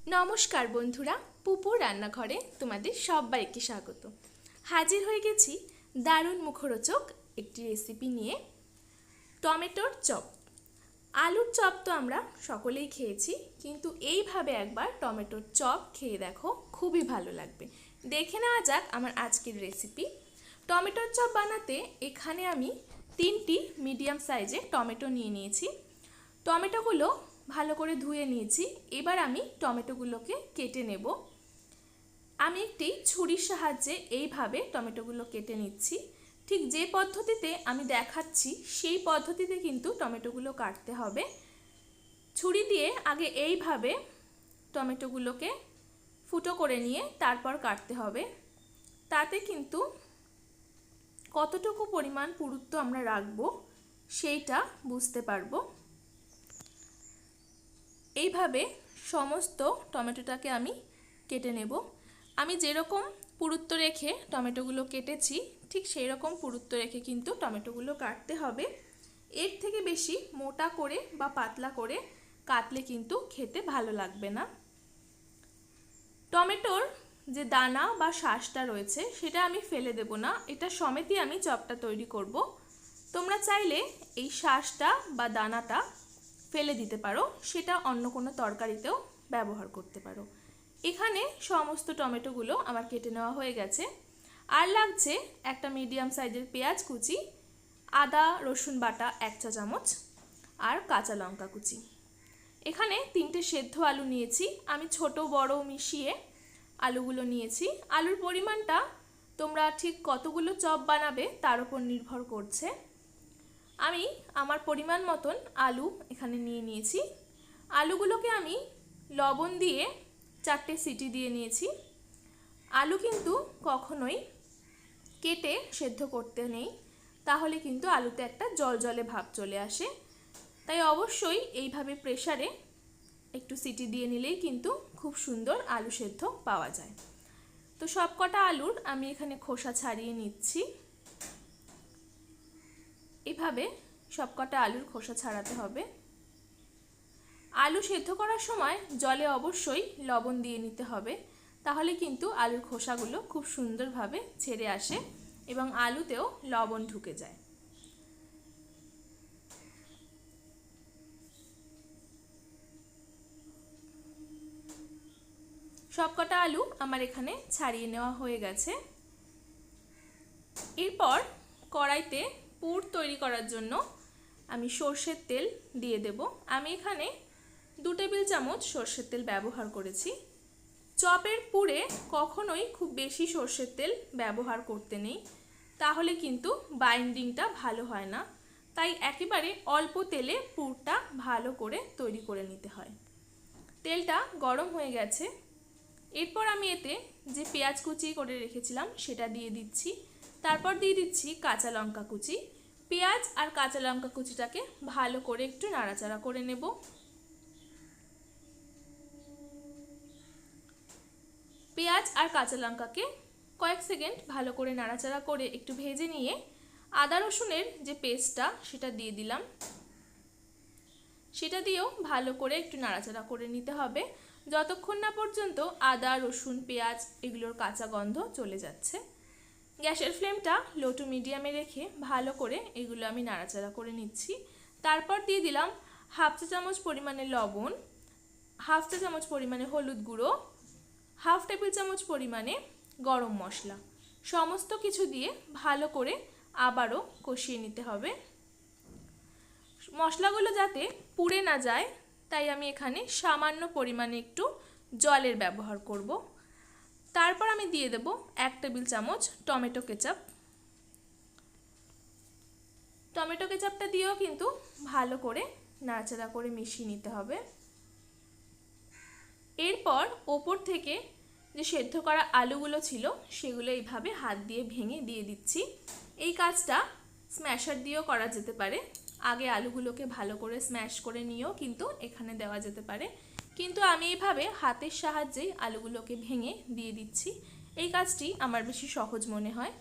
নমস্কার বন্ধুরা, পুপুর রান্নাঘরে তোমাদের সবাইকে স্বাগত। হাজির হয়ে গেছি দারুণ মুখরোচক একটি রেসিপি নিয়ে, টমেটোর চপ। আলুর চপ তো আমরা সকলেই খেয়েছি, কিন্তু এইভাবে একবার টমেটোর চপ খেয়ে দেখো, খুবই ভালো লাগবে। দেখে নেওয়া যাক আমার আজকের রেসিপি টমেটোর চপ বানাতে এখানে আমি তিনটি মিডিয়াম সাইজের টমেটো নিয়ে নিয়েছি। টমেটোগুলো ভালো করে ধুয়ে নিয়েছি। এবার আমি টমেটোগুলোকে কেটে নেব। আমি একটি ছুরির সাহায্যে এইভাবে টমেটোগুলো কেটে নিচ্ছি। ঠিক যে পদ্ধতিতে আমি দেখাচ্ছি, সেই পদ্ধতিতে কিন্তু টমেটোগুলো কাটতে হবে। ছুরি দিয়ে আগে এইভাবে টমেটোগুলোকে ফুটো করে নিয়ে তারপর কাটতে হবে। তাতে কিন্তু কতটুকু পরিমাণ পুরুত্ব আমরা রাখব, সেইটা বুঝতে পারব। এইভাবে সমস্ত টমেটোটাকে আমি কেটে নেব। আমি যেরকম পুরুত্ব রেখে টমেটোগুলো কেটেছি, ঠিক সেই রকম পুরুত্ব রেখে কিন্তু টমেটোগুলো কাটতে হবে। এর থেকে বেশি মোটা করে বা পাতলা করে কাটলে কিন্তু খেতে ভালো লাগবে না। টমেটোর যে দানা বা শ্বাসটা রয়েছে, সেটা আমি ফেলে দেব না। এটা সমেতই আমি চপটা তৈরি করব। তোমরা চাইলে এই শ্বাসটা বা দানাটা ফেলে দিতে পারো, সেটা অন্য কোনো তরকারিতেও ব্যবহার করতে পারো। এখানে সমস্ত টমেটোগুলো আমার কেটে নেওয়া হয়ে গেছে। আর লাগছে একটা মিডিয়াম সাইজের পেঁয়াজ কুচি, আদা, রসুন বাটা এক চা চামচ, আর কাঁচা লঙ্কা কুচি। এখানে তিনটে সেদ্ধ আলু নিয়েছি, আমি ছোট, বড় মিশিয়ে আলুগুলো নিয়েছি। আলুর পরিমাণটা তোমরা ঠিক কতগুলো চপ বানাবে তার উপর নির্ভর করছে। আমি আমার পরিমাণ মতন আলু এখানে নিয়ে নিয়েছি। আলুগুলোকে আমি লবণ দিয়ে চারটে সিটি দিয়ে নিয়েছি। আলু কিন্তু কখনোই কেটে সেদ্ধ করতে নেই, তাহলে কিন্তু আলুতে একটা জল জলে ভাব চলে আসে। তাই অবশ্যই এইভাবে প্রেসারে একটু সিটি দিয়ে নিলেই কিন্তু খুব সুন্দর আলু সেদ্ধ পাওয়া যায়। তো সব কটা আলুর আমি এখানে খোসা ছাড়িয়ে নিচ্ছি। এভাবে সবকটা আলুর খোসা ছাড়াতে হবে। আলু সেদ্ধ করার সময় জলে অবশ্যই লবণ দিয়ে নিতে হবে, তাহলে কিন্তু আলুর খোসাগুলো খুব সুন্দরভাবে ছেড়ে আসে এবং আলুতেও লবণ ঢুকে যায়। সবকটা আলু আমার এখানে ছাড়িয়ে নেওয়া হয়ে গেছে। এরপর কড়াইতে পুর তৈরি করার জন্য আমি সর্ষের তেল দিয়ে দেব। আমি এখানে দু টেবিল চামচ সর্ষের তেল ব্যবহার করেছি। চপের পুরে কখনোই খুব বেশি সর্ষের তেল ব্যবহার করতে নেই। তাহলে কিন্তু বাইন্ডিংটা ভালো হয় না। তাই একেবারে অল্প তেলে পুরটা ভালো করে তৈরি করে নিতে হয়। তেলটা গরম হয়ে গেছে। এরপর আমি এতে যে পেঁয়াজ কুচি করে রেখেছিলাম সেটা দিয়ে দিচ্ছি। তারপর দিয়ে দিচ্ছি কাঁচা লঙ্কা কুচি। পেঁয়াজ আর কাঁচা লঙ্কা কুচিটাকে ভালো করে একটু নাড়াচাড়া করে নেব। পেঁয়াজ আর কাঁচা লঙ্কাকে কয়েক সেকেন্ড ভালো করে নাড়াচাড়া করে একটু ভেজে নিয়ে আদা রসুনের যে পেস্টটা সেটা দিয়ে দিলাম। সেটা দিয়েও ভালো করে একটু নাড়াচাড়া করে নিতে হবে। যতক্ষণ না পর্যন্ত আদা, রসুন, পেঁয়াজ এগুলোর কাঁচা গন্ধ চলে যাচ্ছে। গ্যাসের ফ্লেমটা লো টু মিডিয়ামে রেখে ভালো করে এগুলো আমি নাড়াচাড়া করে নিচ্ছি। তারপর দিয়ে দিলাম হাফ চা চামচ পরিমাণে লবণ, হাফ চা চামচ পরিমাণে হলুদ গুঁড়ো, হাফ টেবিল চামচ পরিমাণে গরম মশলা। সমস্ত কিছু দিয়ে ভালো করে আবারও কষিয়ে নিতে হবে। মশলাগুলো যাতে পুড়ে না যায়, তাই আমি এখানে সামান্য পরিমাণে একটু জলের ব্যবহার করব। তারপর আমি দিয়ে দেব এক টেবিল চামচ টমেটো কেচাপ। টমেটো কেচাপটা দিয়েও কিন্তু ভালো করে নাড়াচাড়া করে মিশিয়ে নিতে হবে। এরপর ওপর থেকে যে সেদ্ধ করা আলুগুলো ছিল সেগুলো এইভাবে হাত দিয়ে ভেঙে দিয়ে দিচ্ছি। এই কাজটা স্ম্যাশার দিয়েও করা যেতে পারে। আগে আলুগুলোকে ভালো করে স্ম্যাশ করে নিয়েও কিন্তু এখানে দেওয়া যেতে পারে। কিন্তু আমি এইভাবে হাতের সাহায্যেই আলুগুলোকে ভেঙে দিয়ে দিচ্ছি। এই কাজটি আমার বেশি সহজ মনে হয়।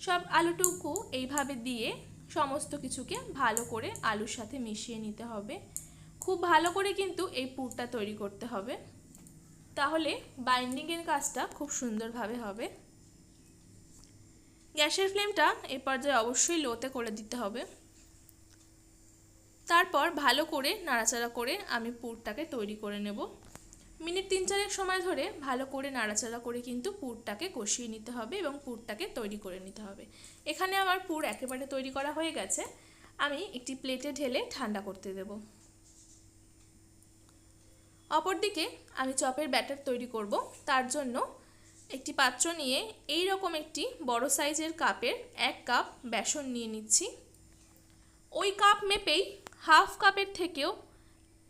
সব আলুটুকু এইভাবে দিয়ে সমস্ত কিছুকে ভালো করে আলুর সাথে মিশিয়ে নিতে হবে। খুব ভালো করে কিন্তু এই পুরটা তৈরি করতে হবে। তাহলে বাইন্ডিংয়ের কাজটা খুব সুন্দরভাবে হবে। গ্যাসের ফ্লেমটা এ পর্যায়ে অবশ্যই লোতে করে দিতে হবে। তারপর ভালো করে নাড়াচাড়া করে আমি পুরটাকে তৈরি করে নেব। মিনিট তিন চারেক সময় ধরে ভালো করে নাড়াচাড়া করে কিন্তু পুরটাকে কষিয়ে নিতে হবে এবং পুরটাকে তৈরি করে নিতে হবে। এখানে আমার পুর একেবারে তৈরি করা হয়ে গেছে। আমি একটি প্লেটে ঢেলে ঠান্ডা করতে দেব। অপরদিকে আমি চপের ব্যাটার তৈরি করব। তার জন্য একটি পাত্র নিয়ে এই রকম একটি বড় সাইজের কাপের এক কাপ বেসন নিয়ে নিচ্ছি। ওই কাপ মেপেই হাফ কাপের থেকেও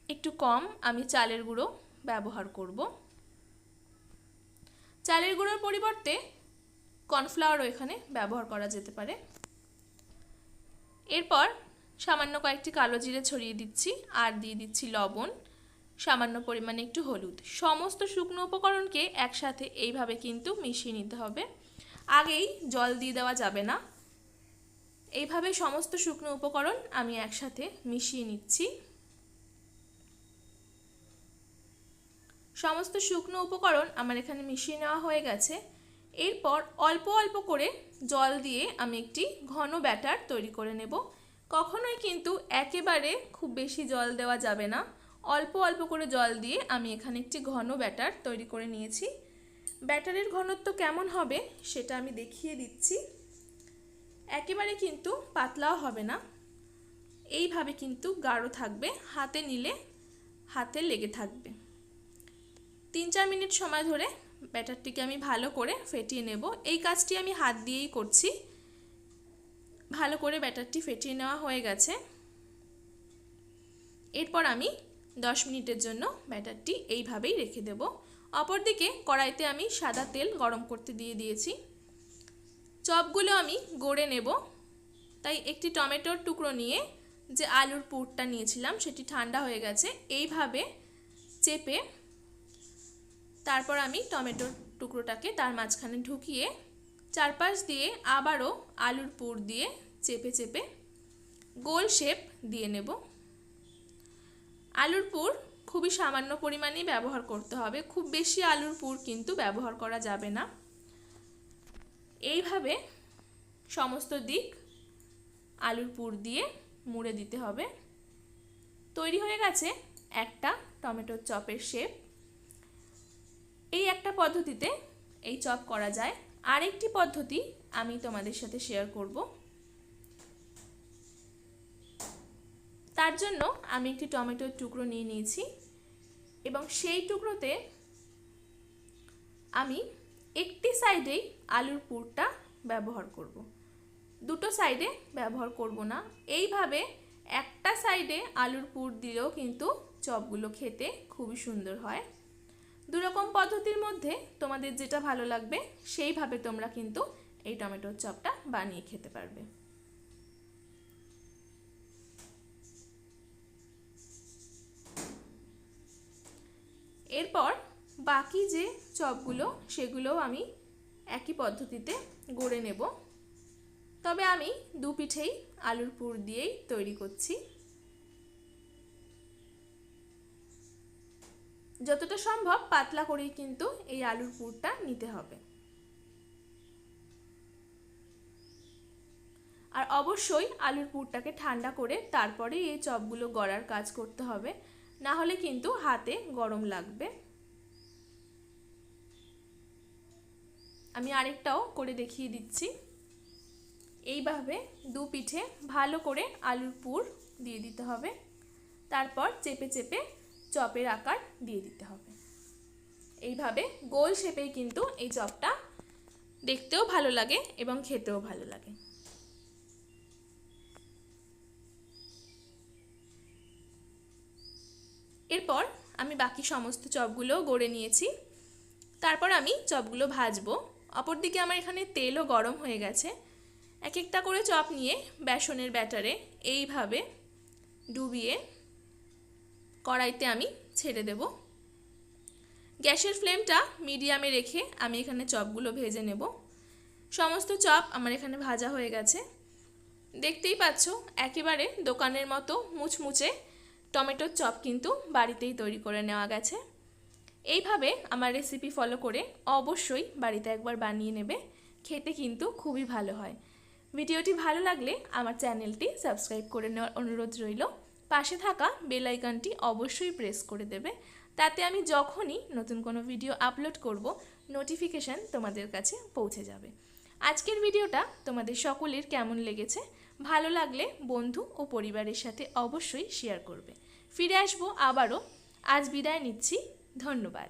একটু কম আমি চালের গুঁড়ো ব্যবহার করব। চালের গুঁড়োর পরিবর্তে কর্নফ্লাওয়ারও এখানে ব্যবহার করা যেতে পারে। এরপর সামান্য কয়েকটি কালো জিরে ছড়িয়ে দিচ্ছি আর দিয়ে দিচ্ছি লবণ, সামান্য পরিমাণে একটু হলুদ। সমস্ত শুকনো উপকরণকে একসাথে এইভাবে কিন্তু মিশিয়ে নিতে হবে। আগেই জল দিয়ে দেওয়া যাবে না। এইভাবে সমস্ত শুকনো উপকরণ আমি একসাথে মিশিয়ে নিচ্ছি। সমস্ত শুকনো উপকরণ আমার এখানে মিশিয়ে নেওয়া হয়ে গেছে। এরপর অল্প অল্প করে জল দিয়ে আমি একটি ঘন ব্যাটার তৈরি করে নেব। কখনোই কিন্তু একেবারে খুব বেশি জল দেওয়া যাবে না। অল্প অল্প করে জল দিয়ে আমি এখানে একটি ঘন ব্যাটার তৈরি করে নিয়েছি। ব্যাটারের ঘনত্ব কেমন হবে সেটা আমি দেখিয়ে দিচ্ছি। একেবারে কিন্তু পাতলাও হবে না। এইভাবে কিন্তু গাঢ় থাকবে, হাতে নিলে হাতে লেগে থাকবে। তিন চার মিনিট সময় ধরে ব্যাটারটিকে আমি ভালো করে ফেটিয়ে নেব। এই কাজটি আমি হাত দিয়েই করছি। ভালো করে ব্যাটারটি ফেটিয়ে নেওয়া হয়ে গেছে। এরপর আমি দশ মিনিটের জন্য ব্যাটারটি এইভাবেই রেখে দেব। অপরদিকে কড়াইতে আমি সাদা তেল গরম করতে দিয়ে দিয়েছি। চপগুলো আমি গড়ে নেব। তাই একটি টমেটোর টুকরো নিয়ে যে আলুর পুরটা নিয়েছিলাম সেটি ঠান্ডা হয়ে গেছে, এইভাবে চেপে তারপর আমি টমেটোর টুকরোটাকে তার মাঝখানে ঢুকিয়ে চারপাশ দিয়ে আবারও আলুর পুর দিয়ে চেপে চেপে গোল শেপ দিয়ে নেব। আলুর পুর খুবই সামান্য পরিমাণেই ব্যবহার করতে হবে, খুব বেশি আলুর পুর কিন্তু ব্যবহার করা যাবে না। এইভাবে সমস্ত দিক আলুর পুর দিয়ে মুড়ে দিতে হবে। তৈরি হয়ে গেছে একটা টমেটোর চপের শেপ। এই একটা পদ্ধতিতে এই চপ করা যায়। আরেকটি পদ্ধতি আমি তোমাদের সাথে শেয়ার করব। তার জন্য আমি একটি টমেটোর টুকরো নিয়ে নিয়েছি এবং সেই টুকরোতে আমি একটি সাইডেই আলুর পুরটা ব্যবহার করব। দুটো সাইডে ব্যবহার করব না। এইভাবে একটা সাইডে আলুর পুর দিলেও কিন্তু চপগুলো খেতে খুবই সুন্দর হয়। দুরকম পদ্ধতির মধ্যে তোমাদের যেটা ভালো লাগবে, সেইভাবে তোমরা কিন্তু এই টমেটোর চপটা বানিয়ে খেতে পারবে। এরপর বাকি যে চপগুলো, সেগুলোও আমি একই পদ্ধতিতে গড়ে নেব। তবে আমি দু পিঠেই আলুর পুর দিয়েই তৈরি করছি। যতটা সম্ভব পাতলা করেই কিন্তু এই আলুর পুরটা নিতে হবে। আর অবশ্যই আলুর পুরটাকে ঠান্ডা করে তারপরে এই চপগুলো গড়ার কাজ করতে হবে। না হলে কিন্তু হাতে গরম লাগবে। আমি আরেকটাও করে দেখিয়ে দিচ্ছি। এইভাবে দু পিঠে ভালো করে আলুর পুর দিয়ে দিতে হবে। তারপর চেপে চেপে চপের আকার দিয়ে দিতে হবে। এইভাবে গোল শেপেই কিন্তু এই চপটা দেখতেও ভালো লাগে এবং খেতেও ভালো লাগে। এরপর আমি বাকি সমস্ত চপগুলো গড়ে নিয়েছি। তারপর আমি চপগুলো ভাজবো। অপরদিকে আমার এখানে তেলও গরম হয়ে গেছে। এক একটা করে চপ নিয়ে বেসনের ব্যাটারে এইভাবে ডুবিয়ে কড়াইতে আমি ছেড়ে দেব। গ্যাসের ফ্লেমটা মিডিয়ামে রেখে আমি এখানে চপগুলো ভেজে নেব। সমস্ত চপ আমার এখানে ভাজা হয়ে গেছে। দেখতেই পাচ্ছ, একেবারে দোকানের মতো মুচমুচে টমেটোর চপ কিন্তু বাড়িতেই তৈরি করে নেওয়া গেছে। এইভাবে আমার রেসিপি ফলো করে অবশ্যই বাড়িতে একবার বানিয়ে নেবে। খেতে কিন্তু খুবই ভালো হয়। ভিডিওটি ভালো লাগলে আমার চ্যানেলটি সাবস্ক্রাইব করে নেওয়ার অনুরোধ রইল। পাশে থাকা বেল আইকনটি অবশ্যই প্রেস করে দেবে। তাতে আমি যখনই নতুন কোনো ভিডিও আপলোড করব নোটিফিকেশান তোমাদের কাছে পৌঁছে যাবে। আজকের ভিডিওটা তোমাদের সকলের কেমন লেগেছে, ভালো লাগলে বন্ধু ও পরিবারের সাথে অবশ্যই শেয়ার করবে। ফিরে আসব আবারও। আজ বিদায় নিচ্ছি। ধন্যবাদ।